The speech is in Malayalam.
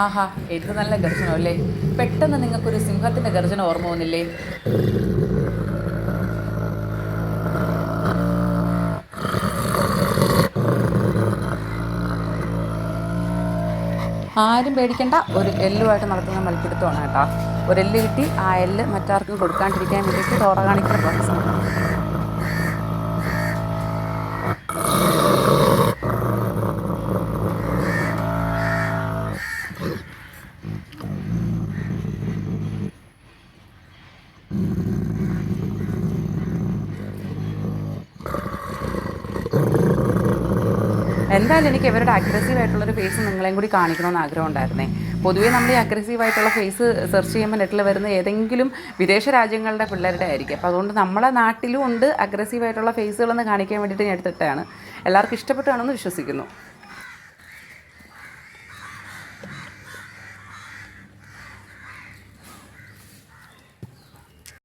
ആഹാ എന്ത് നല്ല ഗർജനമല്ലേ പെട്ടെന്ന് നിങ്ങൾക്കൊരു സിംഹത്തിന്റെ ഗർജന ഓർമ്മ വന്നില്ലേ? ആരും പേടിക്കണ്ട ഒരു എല്ലുമായിട്ട് നടത്തുന്ന മൽപ്പിടുത്തമാണ് കേട്ടോ. ഒരു എല്ല് കിട്ടി ആ എല്ല് മറ്റാർക്കും കൊടുക്കാണ്ടിരിക്കാൻ വേണ്ടിയിട്ട് തോറ കാണിക്കുന്ന പ്രോസസ്സാണ് എന്തായാലും എനിക്ക് ഇവരുടെ അഗ്രസീവ് ആയിട്ടുള്ളൊരു ഫേസ് നിങ്ങളെയും കൂടി കാണിക്കണമെന്ന് ആഗ്രഹം ഉണ്ടായിരുന്നേ പൊതുവേ നമ്മൾ ഈ അഗ്രസീവ് ആയിട്ടുള്ള ഫേസ് സെർച്ച് ചെയ്യുമ്പോൾ നെറ്റിൽ വരുന്ന ഏതെങ്കിലും വിദേശ രാജ്യങ്ങളുടെ പിള്ളേരുടെ ആയിരിക്കും. അപ്പോൾ അതുകൊണ്ട് നമ്മളെ നാട്ടിലും ഉണ്ട് അഗ്രസീവ് ആയിട്ടുള്ള ഫേസുകളെന്ന് കാണിക്കാൻ വേണ്ടിയിട്ട് ഞാൻ എടുത്തിട്ടാണ് എല്ലാവർക്കും ഇഷ്ടപ്പെട്ടാണെന്ന് വിശ്വസിക്കുന്നു.